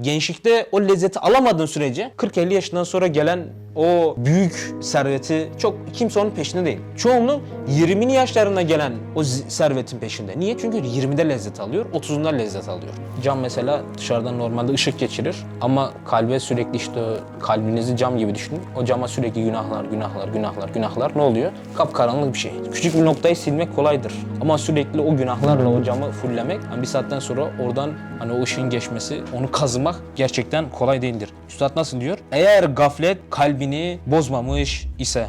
Gençlikte o lezzeti alamadığın sürece 40-50 yaşından sonra gelen o büyük serveti çok kimse onun peşinde değil. Çoğunluk 20'li yaşlarına gelen o servetin peşinde. Niye? Çünkü 20'de lezzet alıyor, 30'unda lezzet alıyor. Cam mesela dışarıdan normalde ışık geçirir ama kalbe sürekli işte kalbinizi cam gibi düşünün. O cama sürekli günahlar, günahlar, günahlar, günahlar ne oluyor? Kapkaranlık bir şey. Küçük bir noktayı silmek kolaydır. Ama sürekli o günahlarla o camı fullemek, hani bir saatten sonra oradan hani o ışığın geçmesi, onu kazımak gerçekten kolay değildir. Üstad nasıl diyor? Eğer gaflet kalbini bozmamış ise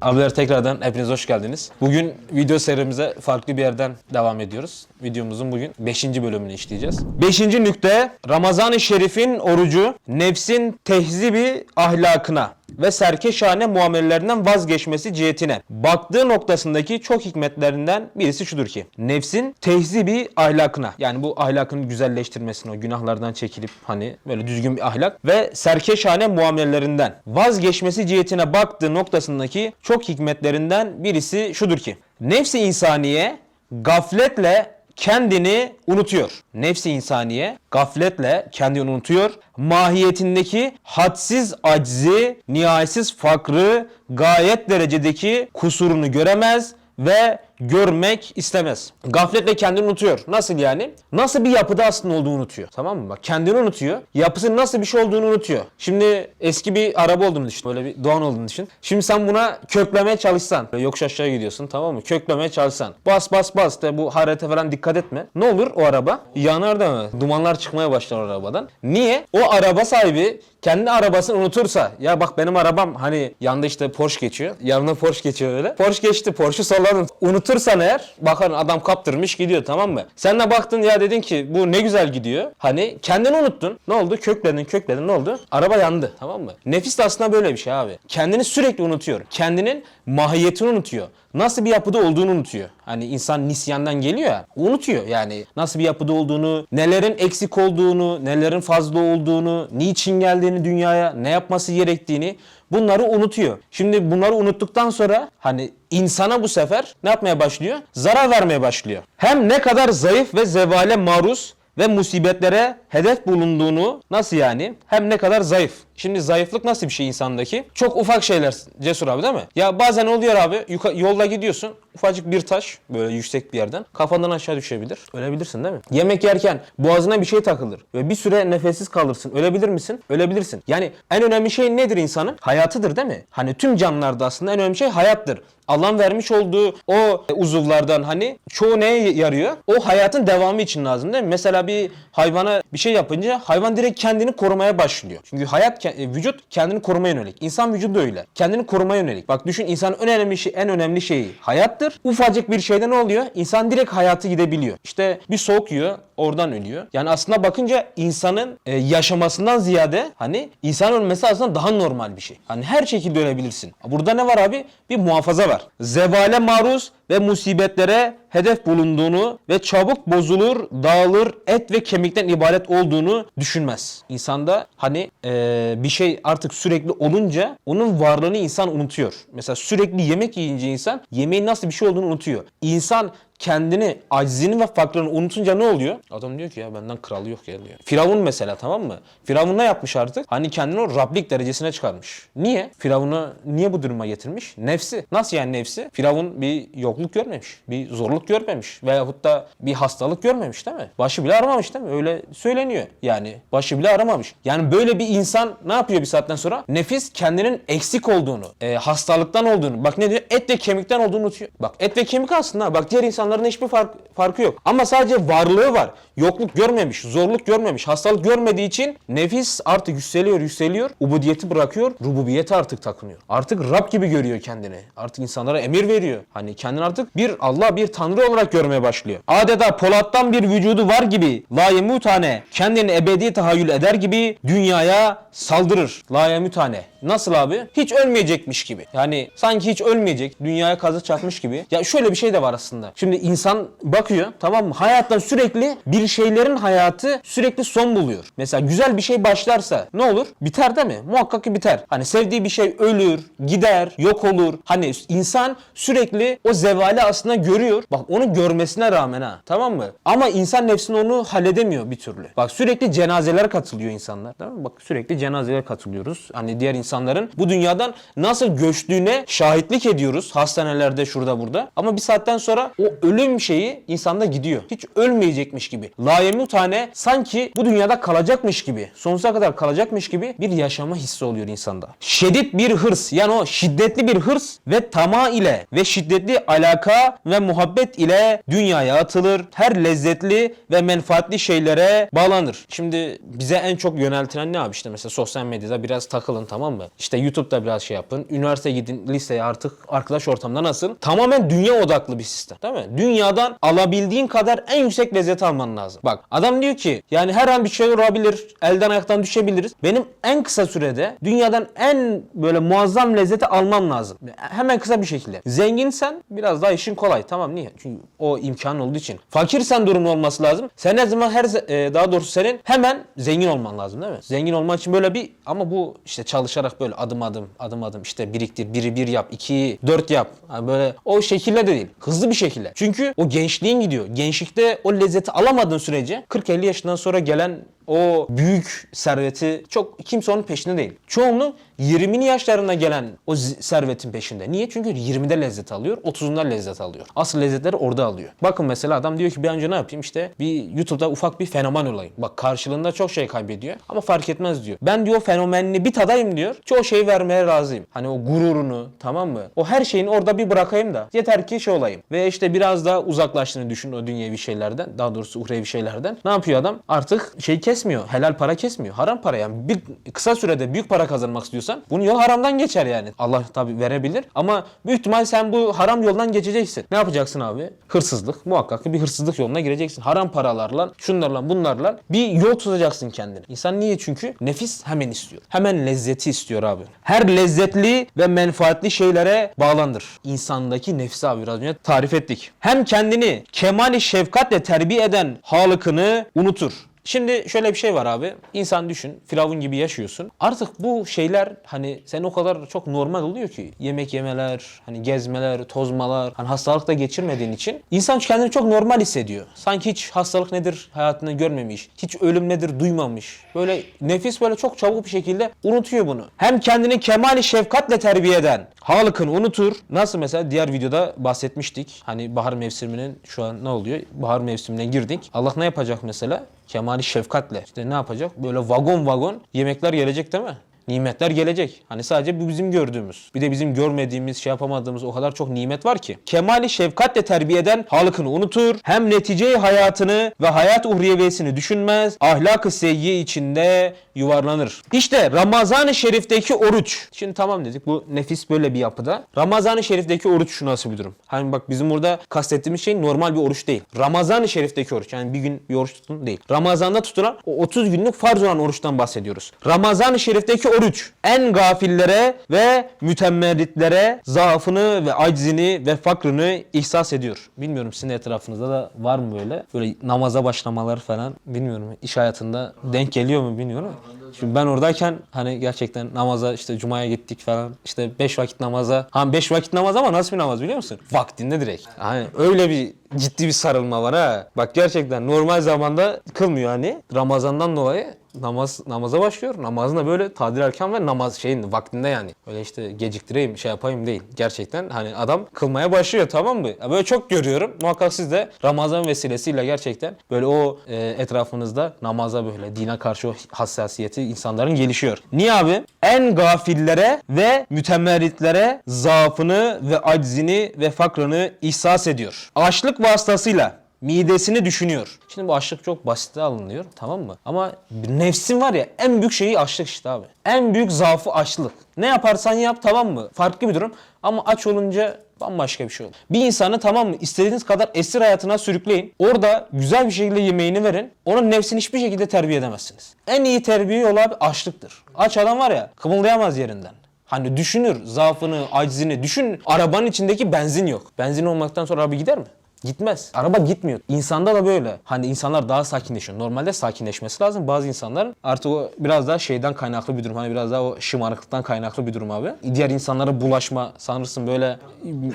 Abiler tekrardan hepiniz hoş geldiniz. Bugün video serimize farklı bir yerden devam ediyoruz. Videomuzun bugün 5. bölümünü işleyeceğiz. 5. nükte Ramazan-ı Şerif'in orucu nefsin tehzibi ahlakına ve serkeşane muamelelerinden vazgeçmesi cihetine. Baktığı noktasındaki çok hikmetlerinden birisi şudur ki nefsin tehzibi ahlakına yani bu ahlakın güzelleştirmesine o günahlardan çekilip hani böyle düzgün bir ahlak ve serkeşane muamelelerinden vazgeçmesi cihetine baktığı noktasındaki çok hikmetlerinden birisi şudur ki nefsi insaniye gafletle kendini unutuyor. Nefsi insaniye gafletle kendini unutuyor. Mahiyetindeki hadsiz aczi, nihayetsiz fakrı, gayet derecedeki kusurunu göremez ve görmek istemez. Gafletle kendini unutuyor. Nasıl yani? Nasıl bir yapıda aslında olduğunu unutuyor. Tamam mı? Bak kendini unutuyor. Yapısının nasıl bir şey olduğunu unutuyor. Şimdi eski bir araba olduğunu düşün. Böyle bir doğan olduğunu düşün. Şimdi sen buna köklemeye çalışsan. Böyle yokuş aşağı gidiyorsun tamam mı? Köklemeye çalışsan. Bas bas bas de bu harete falan dikkat etme. Ne olur o araba? Yanar da mı? Dumanlar çıkmaya başlar arabadan. Niye? O araba sahibi kendi arabasını unutursa ya bak benim arabam hani yanda işte Porsche geçiyor. Yanında Porsche geçiyor öyle. Porsche geçti. Porsche solladın. Unutursan eğer bakın adam kaptırmış gidiyor tamam mı? Sen de baktın ya dedin ki bu ne güzel gidiyor. Hani kendini unuttun. Ne oldu? Kökledin kökledin ne oldu? Araba yandı tamam mı? Nefis de aslında böyle bir şey abi. Kendini sürekli unutuyor. Kendinin mahiyetini unutuyor. Nasıl bir yapıda olduğunu unutuyor. Hani insan nisyandan geliyor ya. Unutuyor yani nasıl bir yapıda olduğunu, nelerin eksik olduğunu, nelerin fazla olduğunu, niçin geldiğini dünyaya, ne yapması gerektiğini bunları unutuyor. Şimdi bunları unuttuktan sonra hani insana bu sefer ne yapmaya başlıyor? Zarar vermeye başlıyor. Hem ne kadar zayıf ve zevale maruz ve musibetlere hedef bulunduğunu nasıl yani? Hem ne kadar zayıf. Şimdi zayıflık nasıl bir şey insandaki? Çok ufak şeyler Cesur abi değil mi? Ya bazen oluyor abi yolda gidiyorsun ufacık bir taş böyle yüksek bir yerden kafandan aşağı düşebilir. Ölebilirsin değil mi? Yemek yerken boğazına bir şey takılır ve bir süre nefessiz kalırsın. Ölebilir misin? Ölebilirsin. Yani en önemli şey nedir insanın? Hayatıdır değil mi? Hani tüm canlılarda aslında en önemli şey hayattır. Allah'ın vermiş olduğu o uzuvlardan hani çoğu neye yarıyor? O hayatın devamı için lazım değil mi? Mesela bir hayvana bir şey yapınca hayvan direkt kendini korumaya başlıyor. Çünkü hayat vücut kendini korumaya yönelik. İnsan vücudu da öyle. Kendini korumaya yönelik. Bak düşün insanın en önemli şey en önemli şeyi hayattır. Ufacık bir şeyde ne oluyor? İnsan direkt hayatı gidebiliyor. İşte bir soğuk yiyor, oradan ölüyor. Yani aslında bakınca insanın e, yaşamasından ziyade hani insan ölmesi aslında daha normal bir şey. Hani her şekilde ölebilirsin. Burada ne var abi? Bir muhafaza var. Zevale maruz ve musibetlere hedef bulunduğunu ve çabuk bozulur, dağılır, et ve kemikten ibaret olduğunu düşünmez. İnsanda hani eee, bir şey artık sürekli olunca onun varlığını insan unutuyor. Mesela sürekli yemek yiyince insan yemeğin nasıl bir şey olduğunu unutuyor. İnsan kendini, aczini ve fakrını unutunca ne oluyor? Adam diyor ki ya benden kralı yok ya diyor. Firavun mesela tamam mı? Firavun ne yapmış artık? Hani kendini o Rablik derecesine çıkarmış. Niye? Firavun'u niye bu duruma getirmiş? Nefsi. Nasıl yani nefsi? Firavun bir yokluk görmemiş. Bir zorluk görmemiş. Veyahut da bir hastalık görmemiş değil mi? Başı bile aramamış değil mi? Öyle söyleniyor. Yani başı bile aramamış. Yani böyle bir insan ne yapıyor bir saatten sonra? Nefis kendinin eksik olduğunu, e, hastalıktan olduğunu, bak ne diyor? Et ve kemikten olduğunu unutuyor. Bak et ve kemik aslında. Bak diğer insanların hiçbir fark, farkı yok. Ama sadece varlığı var. Yokluk görmemiş, zorluk görmemiş, hastalık görmediği için nefis artık yükseliyor, yükseliyor. Ubudiyeti bırakıyor, rububiyete artık takınıyor. Artık Rab gibi görüyor kendini. Artık insanlara emir veriyor. Hani kendini artık bir Allah, bir Tanrı olarak görmeye başlıyor. Adeta Polat'tan bir vücudu var gibi layemutane kendini ebedi tahayyül eder gibi dünyaya saldırır. Layemutane. Nasıl abi? Hiç ölmeyecekmiş gibi. Yani sanki hiç ölmeyecek, dünyaya kazık çakmış gibi. Ya şöyle bir şey de var aslında. Şimdi insan bakıyor tamam mı? Hayattan sürekli bir şeylerin hayatı sürekli son buluyor. Mesela güzel bir şey başlarsa ne olur? Biter değil mi? Muhakkak ki biter. Hani sevdiği bir şey ölür, gider, yok olur. Hani insan sürekli o zevali aslında görüyor. Bak onu görmesine rağmen ha. Tamam mı? Ama insan nefsini onu halledemiyor bir türlü. Bak sürekli cenazeler katılıyor insanlar. Değil mi? Bak sürekli cenazelere katılıyoruz. Hani diğer insanların bu dünyadan nasıl göçtüğüne şahitlik ediyoruz. Hastanelerde şurada burada. Ama bir saatten sonra o ölüm şeyi insanda gidiyor. Hiç ölmeyecekmiş gibi. Layemutane sanki bu dünyada kalacakmış gibi. Sonsuza kadar kalacakmış gibi bir yaşama hissi oluyor insanda. Şiddet bir hırs. Yani o şiddetli bir hırs ve tamah ile ve şiddetli alaka ve muhabbet ile dünyaya atılır. Her lezzetli ve menfaatli şeylere bağlanır. Şimdi bize en çok yöneltilen ne abi işte mesela sosyal medyada biraz takılın tamam mı? İşte YouTube'da biraz şey yapın. Üniversiteye gidin, liseye artık arkadaş ortamda nasıl? Tamamen dünya odaklı bir sistem. Değil mi? Dünyadan alabildiğin kadar en yüksek lezzet alman lazım. Bak adam diyor ki yani her an bir şey olabilir. Elden ayaktan düşebiliriz. Benim en kısa sürede dünyadan en böyle muazzam lezzeti almam lazım. Hemen kısa bir şekilde. Zenginsen biraz daha işin kolay. Tamam niye? Çünkü o imkan olduğu için. Fakirsen durumun olması lazım. Sen ne zaman her e, daha doğrusu senin hemen zengin olman lazım değil mi? Zengin olmak için böyle bir ama bu işte çalışarak böyle adım adım adım adım işte biriktir. Biri bir yap, ikiyi dört yap. Yani böyle o şekilde de değil. Hızlı bir şekilde. Çünkü o gençliğin gidiyor. Gençlikte o lezzeti alamadığın sürece 40-50 yaşından sonra gelen o büyük serveti çok kimse onun peşinde değil. Çoğunluğu 20'li yaşlarına gelen o servetin peşinde. Niye? Çünkü 20'de lezzet alıyor, 30'unda lezzet alıyor. Asıl lezzetleri orada alıyor. Bakın mesela adam diyor ki bir önce ne yapayım işte bir YouTube'da ufak bir fenomen olayım. Bak karşılığında çok şey kaybediyor ama fark etmez diyor. Ben diyor fenomenini bir tadayım diyor. Çoğu şeyi vermeye razıyım. Hani o gururunu tamam mı? O her şeyini orada bir bırakayım da yeter ki şey olayım. Ve işte biraz daha uzaklaştığını düşün o dünyevi şeylerden. Daha doğrusu uhrevi şeylerden. Ne yapıyor adam? Artık şey kesmiyor. Helal para kesmiyor. Haram para yani. Bir kısa sürede büyük para kazanmak istiyorsan bunun yol haramdan geçer yani. Allah tabi verebilir ama büyük ihtimal sen bu haram yoldan geçeceksin. Ne yapacaksın abi? Hırsızlık. Muhakkak bir hırsızlık yoluna gireceksin. Haram paralarla, şunlarla, bunlarla bir yol tutacaksın kendine. İnsan niye? Çünkü nefis hemen istiyor. Hemen lezzeti istiyor abi. Her lezzetli ve menfaatli şeylere bağlandır. İnsandaki nefsi abi biraz önce tarif ettik. Hem kendini kemali şefkatle terbiye eden halıkını unutur. Şimdi şöyle bir şey var abi. İnsan düşün, firavun gibi yaşıyorsun. Artık bu şeyler hani sen o kadar çok normal oluyor ki. Yemek yemeler, hani gezmeler, tozmalar, hani hastalık da geçirmediğin için insan kendini çok normal hissediyor. Sanki hiç hastalık nedir hayatında görmemiş, hiç ölüm nedir duymamış. Böyle nefis böyle çok çabuk bir şekilde unutuyor bunu. Hem kendini kemali şefkatle terbiye eden halıkını unutur. Nasıl mesela diğer videoda bahsetmiştik. Hani bahar mevsiminin şu an ne oluyor? Bahar mevsimine girdik. Allah ne yapacak mesela? Kemali şefkatle. İşte ne yapacak? Böyle vagon vagon yemekler gelecek değil mi? Nimetler gelecek. Hani sadece bu bizim gördüğümüz. Bir de bizim görmediğimiz, şey yapamadığımız o kadar çok nimet var ki. Kemali şefkatle terbiye eden halkını unutur. Hem neticeyi hayatını ve hayat uhriyevesini düşünmez. Ahlak-ı seyyi içinde yuvarlanır. İşte Ramazan-ı Şerif'teki oruç. Şimdi tamam dedik bu nefis böyle bir yapıda. Ramazan-ı Şerif'teki oruç şu nasıl bir durum? Hani bak bizim burada kastettiğimiz şey normal bir oruç değil. Ramazan-ı Şerif'teki oruç. Yani bir gün bir oruç tutun değil. Ramazan'da tutulan o 30 günlük farz olan oruçtan bahsediyoruz. Ramazan-ı Şerif'teki oruç en gafillere ve mütemmerditlere zaafını ve aczini ve fakrını ihsas ediyor. Bilmiyorum sizin etrafınızda da var mı böyle? Böyle namaza başlamalar falan bilmiyorum. İş hayatında denk geliyor mu bilmiyorum. Şimdi ben oradayken hani gerçekten namaza işte cumaya gittik falan. İşte 5 vakit namaza. Ha 5 vakit namaz ama nasıl bir namaz biliyor musun? Vaktinde direkt. Hani öyle bir ciddi bir sarılma var ha. Bak gerçekten normal zamanda kılmıyor hani. Ramazandan dolayı namaz namaza başlıyor. Namazına böyle tadil erken ve namaz şeyin vaktinde yani. Öyle işte geciktireyim şey yapayım değil. Gerçekten hani adam kılmaya başlıyor tamam mı? Böyle çok görüyorum. Muhakkak siz de Ramazan vesilesiyle gerçekten böyle o e, etrafınızda namaza böyle dine karşı o hassasiyeti insanların gelişiyor. Niye abi? En gafillere ve mütemerritlere zaafını ve aczini ve fakrını ihsas ediyor. Açlık vasıtasıyla midesini düşünüyor. Şimdi bu açlık çok basite alınıyor tamam mı? Ama nefsin var ya en büyük şeyi açlık işte abi. En büyük zaafı açlık. Ne yaparsan yap tamam mı? Farklı bir durum ama aç olunca bambaşka bir şey olur. Bir insanı tamam mı istediğiniz kadar esir hayatına sürükleyin. Orada güzel bir şekilde yemeğini verin. Onun nefsini hiçbir şekilde terbiye edemezsiniz. En iyi terbiye yolu abi açlıktır. Aç adam var ya kımıldayamaz yerinden. Hani düşünür zaafını, aczini. Düşün arabanın içindeki benzin yok. Benzin olmaktan sonra abi gider mi? Gitmez. Araba gitmiyor. İnsanda da böyle. Hani insanlar daha sakinleşiyor. Normalde sakinleşmesi lazım. Bazı insanlar artık o biraz daha şeyden kaynaklı bir durum. Hani biraz daha o şımarıklıktan kaynaklı bir durum abi. Diğer insanlara bulaşma sanırsın böyle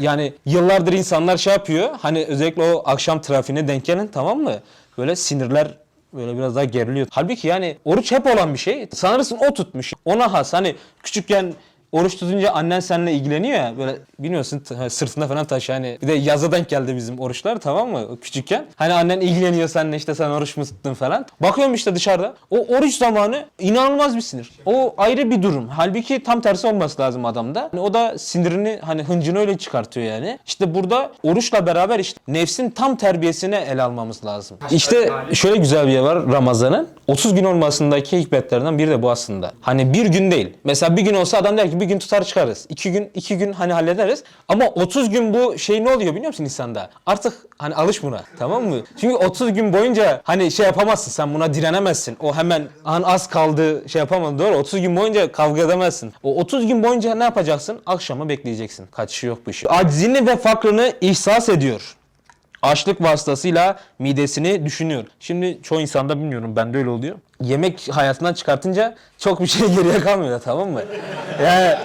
yani yıllardır insanlar şey yapıyor. Hani özellikle o akşam trafiğine denk gelin tamam mı? Böyle sinirler böyle biraz daha geriliyor. Halbuki yani oruç hep olan bir şey. Sanırsın o tutmuş. Ona has hani küçükken Oruç tutunca annen seninle ilgileniyor ya böyle biliyorsun t- sırtında falan taşı hani bir de yaza denk geldi bizim oruçlar tamam mı küçükken. Hani annen ilgileniyor seninle işte sen oruç mu tuttun falan. Bakıyorum işte dışarıda o oruç zamanı inanılmaz bir sinir. O ayrı bir durum. Halbuki tam tersi olması lazım adamda. Hani o da sinirini hani hıncını öyle çıkartıyor yani. İşte burada oruçla beraber işte nefsin tam terbiyesine ele almamız lazım. İşte şöyle güzel bir yer var Ramazan'ın. 30 gün olmasındaki hikmetlerden biri de bu aslında. Hani bir gün değil. Mesela bir gün olsa adam der ki bir gün tutar çıkarız. İki gün iki gün hani hallederiz. Ama 30 gün bu şey ne oluyor biliyor musun insanda? Artık hani alış buna tamam mı? Çünkü 30 gün boyunca hani şey yapamazsın sen buna direnemezsin. O hemen an az kaldı şey yapamadın doğru 30 gün boyunca kavga edemezsin. O 30 gün boyunca ne yapacaksın? Akşama bekleyeceksin. Kaçışı yok bu işin. Aczini ve fakrını ihsas ediyor. Açlık vasıtasıyla midesini düşünüyor. Şimdi çoğu insanda bilmiyorum bende öyle oluyor. Yemek hayatından çıkartınca çok bir şey geriye kalmıyor tamam mı? Yani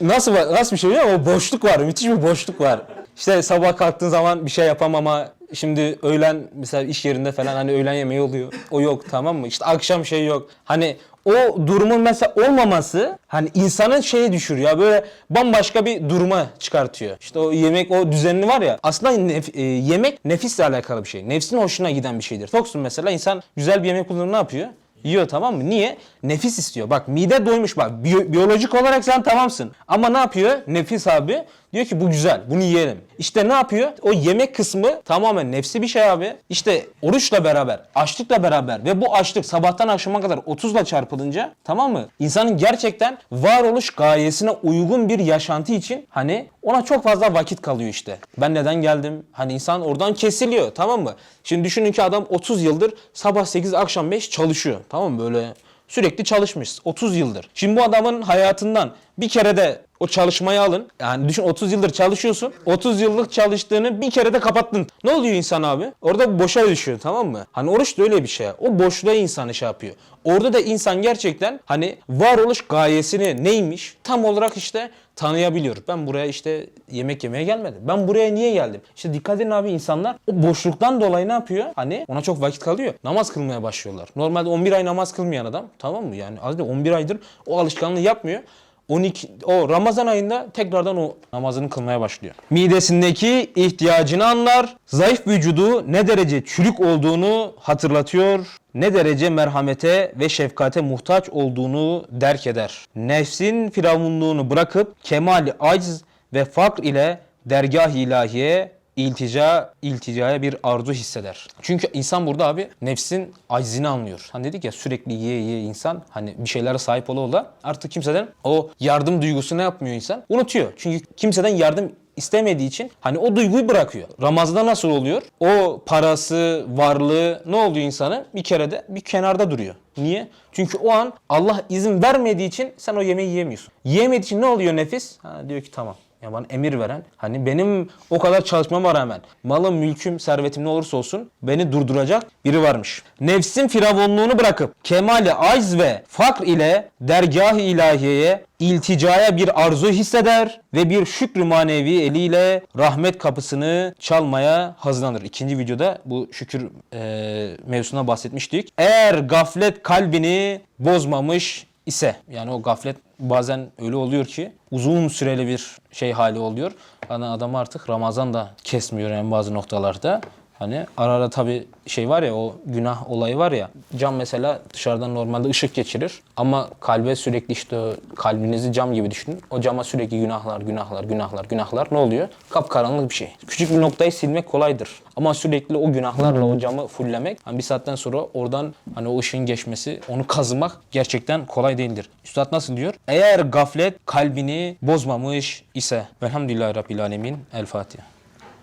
nasıl nasıl bir şey biliyor musun? O boşluk var. Müthiş bir boşluk var. İşte sabah kalktığın zaman bir şey yapamama. Şimdi öğlen mesela iş yerinde falan hani öğlen yemeği oluyor. O yok tamam mı? İşte akşam şey yok. Hani o durumun mesela olmaması hani insanın şeyi düşürüyor. Böyle bambaşka bir duruma çıkartıyor. İşte o yemek o düzenli var ya. Aslında nef- e, yemek nefisle alakalı bir şey. Nefsin hoşuna giden bir şeydir. Toksun mesela insan güzel bir yemek bulduğunda ne yapıyor? Yiyor tamam mı? Niye? Nefis istiyor. Bak mide doymuş bak. biyo- biyolojik olarak sen tamamsın. Ama ne yapıyor? Nefis abi diyor ki bu güzel. Bunu yiyelim. İşte ne yapıyor? O yemek kısmı tamamen nefsi bir şey abi. İşte oruçla beraber, açlıkla beraber ve bu açlık sabahtan akşama kadar 30'la çarpılınca tamam mı? İnsanın gerçekten varoluş gayesine uygun bir yaşantı için hani ona çok fazla vakit kalıyor işte. Ben neden geldim? Hani insan oradan kesiliyor tamam mı? Şimdi düşünün ki adam 30 yıldır sabah 8 akşam 5 çalışıyor. Tamam mı? Böyle sürekli çalışmış 30 yıldır. Şimdi bu adamın hayatından bir kere de o çalışmayı alın. Yani düşün 30 yıldır çalışıyorsun. 30 yıllık çalıştığını bir kere de kapattın. Ne oluyor insan abi? Orada boşa düşüyor tamam mı? Hani oruç da öyle bir şey. O boşluğa insanı şey yapıyor. Orada da insan gerçekten hani varoluş gayesini neymiş tam olarak işte tanıyabiliyor. Ben buraya işte yemek yemeye gelmedim. Ben buraya niye geldim? İşte dikkat edin abi insanlar o boşluktan dolayı ne yapıyor? Hani ona çok vakit kalıyor. Namaz kılmaya başlıyorlar. Normalde 11 ay namaz kılmayan adam tamam mı? Yani az değil 11 aydır o alışkanlığı yapmıyor. 12 o Ramazan ayında tekrardan o namazını kılmaya başlıyor. Midesindeki ihtiyacını anlar, zayıf vücudu ne derece çürük olduğunu hatırlatıyor, ne derece merhamete ve şefkate muhtaç olduğunu derk eder. Nefsin firavunluğunu bırakıp kemali aciz ve fakr ile dergah ilahiye iltica ilticaya bir arzu hisseder. Çünkü insan burada abi nefsin aczini anlıyor. Hani dedik ya sürekli yiye yiye insan hani bir şeylere sahip ola ola artık kimseden o yardım duygusu ne yapmıyor insan? Unutuyor. Çünkü kimseden yardım istemediği için hani o duyguyu bırakıyor. Ramazan'da nasıl oluyor? O parası, varlığı ne oluyor insanın? Bir kere de bir kenarda duruyor. Niye? Çünkü o an Allah izin vermediği için sen o yemeği yiyemiyorsun. Yiyemediği için ne oluyor nefis? Ha, diyor ki tamam. Ya bana emir veren, hani benim o kadar çalışmama rağmen malım, mülküm, servetim ne olursa olsun beni durduracak biri varmış. Nefsin firavunluğunu bırakıp kemali acz ve fakr ile dergah-ı ilahiyeye ilticaya bir arzu hisseder ve bir şükrü manevi eliyle rahmet kapısını çalmaya hazırlanır. İkinci videoda bu şükür e, mevzusuna bahsetmiştik. Eğer gaflet kalbini bozmamış ise yani o gaflet bazen öyle oluyor ki uzun süreli bir şey hali oluyor. Hani adam artık Ramazan da kesmiyor yani bazı noktalarda. Hani ara ara tabii şey var ya o günah olayı var ya cam mesela dışarıdan normalde ışık geçirir ama kalbe sürekli işte kalbinizi cam gibi düşünün. O cama sürekli günahlar, günahlar, günahlar, günahlar ne oluyor? Kapkaranlık bir şey. Küçük bir noktayı silmek kolaydır. Ama sürekli o günahlarla o camı fulllemek hani bir saatten sonra oradan hani o ışığın geçmesi, onu kazımak gerçekten kolay değildir. Üstad nasıl diyor? Eğer gaflet kalbini bozmamış ise Velhamdülillahi Rabbil Alemin. El Fatiha.